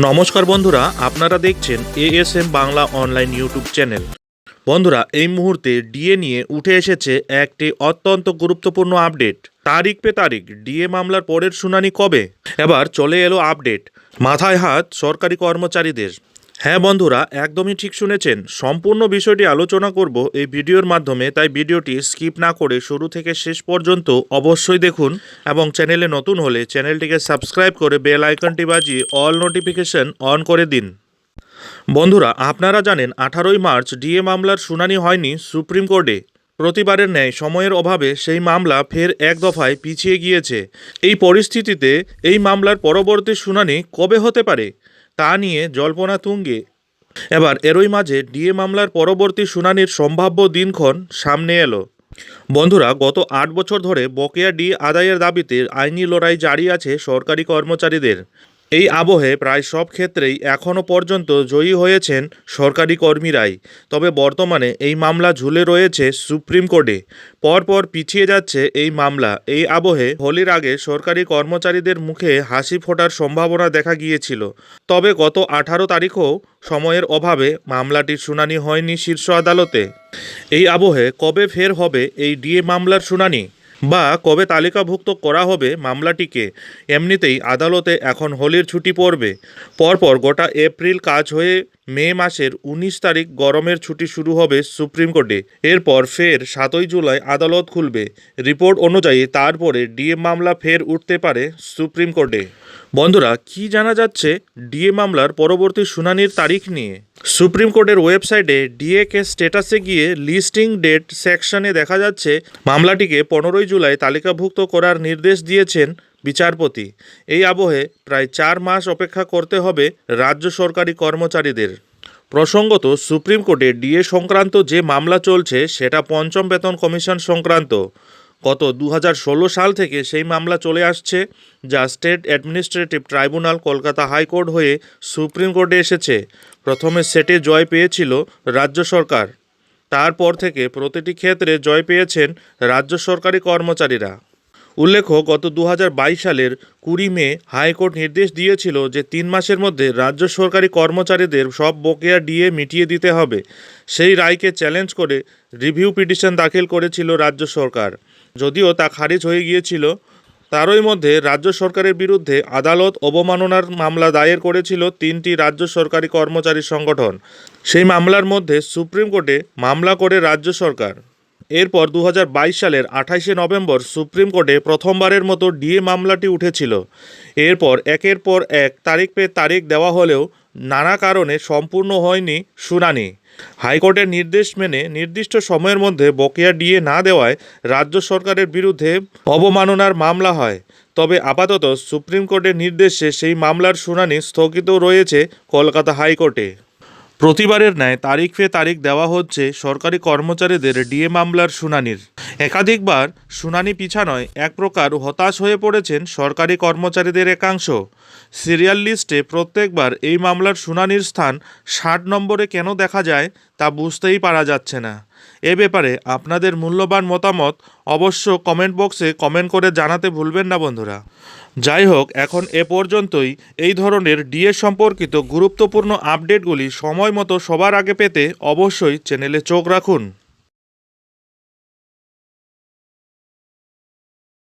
নমস্কার বন্ধুরা, আপনারা দেখছেন ASM Bangla online YouTube channel বন্ধুরা, এই মুহূর্তে ডিএ নিয়ে উঠে এসেছে একটি অত্যন্ত গুরুত্বপূর্ণ আপডেট তারিখ পে তারিখ, ডিএ মামলার পরের শুনানি কবে? এবার চলে এলো আপডেট মাথায় হাত সরকারি কর্মচারীদের। হ্যাঁ বন্ধুরা, একদমই ঠিক শুনেছেন। সম্পূর্ণ বিষয়টি আলোচনা করব এই ভিডিওর মাধ্যমে, তাই ভিডিওটি স্কিপ না করে শুরু থেকে শেষ পর্যন্ত অবশ্যই দেখুন এবং চ্যানেলে নতুন হলে চ্যানেলটিকে সাবস্ক্রাইব করে বেল আইকনটি বাজিয়ে অল নোটিফিকেশন অন করে দিন। বন্ধুরা, আপনারা জানেন আঠারোই মার্চ ডিএ মামলার শুনানি হয়নি সুপ্রিম কোর্টে। প্রতিবারের ন্যায় সময়ের অভাবে সেই মামলা ফের এক দফায় পিছিয়ে গিয়েছে। এই পরিস্থিতিতে এই মামলার পরবর্তী শুনানি কবে হতে পারে? তা নিয়ে জল্পনা তুঙ্গে। এবার এরই মাঝে ডিএ মামলার পরবর্তী শুনানির সম্ভাব্য দিনক্ষণ সামনে এলো। বন্ধুরা, গত আট বছর ধরে বকেয়া ডি আদায়ের দাবিতে আইনি লড়াই জারি আছে সরকারি কর্মচারীদের। এই আবহে প্রায় সব ক্ষেত্রেই এখনও পর্যন্ত জয়ী হয়েছেন সরকারি কর্মীরাই। তবে বর্তমানে এই মামলা ঝুলে রয়েছে সুপ্রিম কোর্টে। পরপর পিছিয়ে যাচ্ছে এই মামলা। এই আবহে হোলির আগে সরকারি কর্মচারীদের মুখে হাসি ফোটার সম্ভাবনা দেখা গিয়েছিল। তবে গত আঠারো তারিখও সময়ের অভাবে মামলাটির শুনানি হয়নি শীর্ষ আদালতে। এই আবহে কবে ফের হবে এই ডিএ মামলার শুনানি? বা কবে তালিকাভুক্ত করা হবে মামলাটিকে, এমনিতেই আদালতে এখন হোলির ছুটি পড়বে। পরপর গোটা এপ্রিল কাজ হয়ে মে মাসের উনিশ তারিখ গরমের ছুটি শুরু হবে সুপ্রিম কোর্টে। এরপর ফের সাতই জুলাই আদালত খুলবে। রিপোর্ট অনুযায়ী তারপরে ডিএ মামলা ফের উঠতে পারে সুপ্রিম কোর্টে। বন্ধুরা, কি জানা যাচ্ছে ডিএ মামলার পরবর্তী শুনানির তারিখ নিয়ে? সুপ্রিম কোর্টের ওয়েবসাইটে ডিএ কেস স্ট্যাটাসে গিয়ে লিস্টিং ডেট সেকশনে দেখা যাচ্ছে, মামলাটিকে পনেরোই জুলাই তালিকাভুক্ত করার নির্দেশ দিয়েছেন বিচারপতি। এই আবহে প্রায় চার মাস অপেক্ষা করতে হবে রাজ্য সরকারি কর্মচারীদের। প্রসঙ্গত, সুপ্রিম কোর্টে ডিএ সংক্রান্ত যে মামলা চলছে, সেটা পঞ্চম বেতন কমিশন সংক্রান্ত। গত দু হাজার ষোলো সাল থেকে সেই মামলা চলে আসছে, যা state administrative tribunal, Kolkata high court হয়ে সুপ্রিম কোর্টে এসেছে। প্রথমে সেটে জয় পেয়েছিল রাজ্য সরকার। তারপর থেকে প্রতিটি ক্ষেত্রে জয় পেয়েছেন রাজ্য সরকারি কর্মচারীরা। উল্লেখ্য, গত দু হাজার বাইশ সালের কুড়ি মে হাইকোর্ট নির্দেশ দিয়েছিল যে তিন মাসের মধ্যে রাজ্য সরকারি কর্মচারীদের সব বকেয়া ডিএ মিটিয়ে দিতে হবে। সেই রায়কে চ্যালেঞ্জ করে রিভিউ পিটিশন দাখিল করেছিল রাজ্য সরকার। যদিও তা খারিজ হয়ে গিয়েছিল, তারই মধ্যে রাজ্য সরকারের বিরুদ্ধে আদালত অবমাননার মামলা দায়ের করেছিল তিনটি রাজ্য সরকারি কর্মচারী সংগঠন। সেই মামলার মধ্যে সুপ্রিম কোর্টে মামলা করে রাজ্য সরকার। এরপর দু হাজার বাইশ সালের আঠাইশে নভেম্বর সুপ্রিম কোর্টে প্রথমবারের মতো ডিএ মামলাটি উঠেছিল। এরপর একের পর এক তারিখ পে তারিখ দেওয়া হলেও নানা কারণে সম্পূর্ণ হয়নি শুনানি। হাইকোর্টের নির্দেশ মেনে নির্দিষ্ট সময়ের মধ্যে বকেয়া ডিএ না দেওয়ায় রাজ্য সরকারের বিরুদ্ধে অবমাননার মামলা হয়। তবে আপাতত সুপ্রিম কোর্টের নির্দেশে সেই মামলার শুনানি স্থগিত রয়েছে কলকাতা হাইকোর্টে। প্রতিবারের ন্যায় তারিখ তারিখ দেওয়া হচ্ছে সরকারি কর্মচারীদের ডিএ মামলার শুনানির। একাধিকবার শুনানি পিছানোয় এক প্রকার হতাশ হয়ে পড়েছেন সরকারি কর্মচারীদের একাংশ। সিরিয়াল লিস্টে প্রত্যেকবার এই মামলার শুনানির স্থান ষাট নম্বরে কেন দেখা যায় তা বুঝতেই পারা যাচ্ছে না। এ ব্যাপারে আপনাদের মূল্যবান মতামত অবশ্য কমেন্ট বক্সে কমেন্ট করে জানাতে ভুলবেন না, বন্ধুরা। যাই হোক, এখন এ পর্যন্তই। এই ধরনের ডিএ সম্পর্কিত গুরুত্বপূর্ণ আপডেটগুলি সময় মতো সবার আগে পেতে অবশ্যই চ্যানেলে চোখ রাখুন।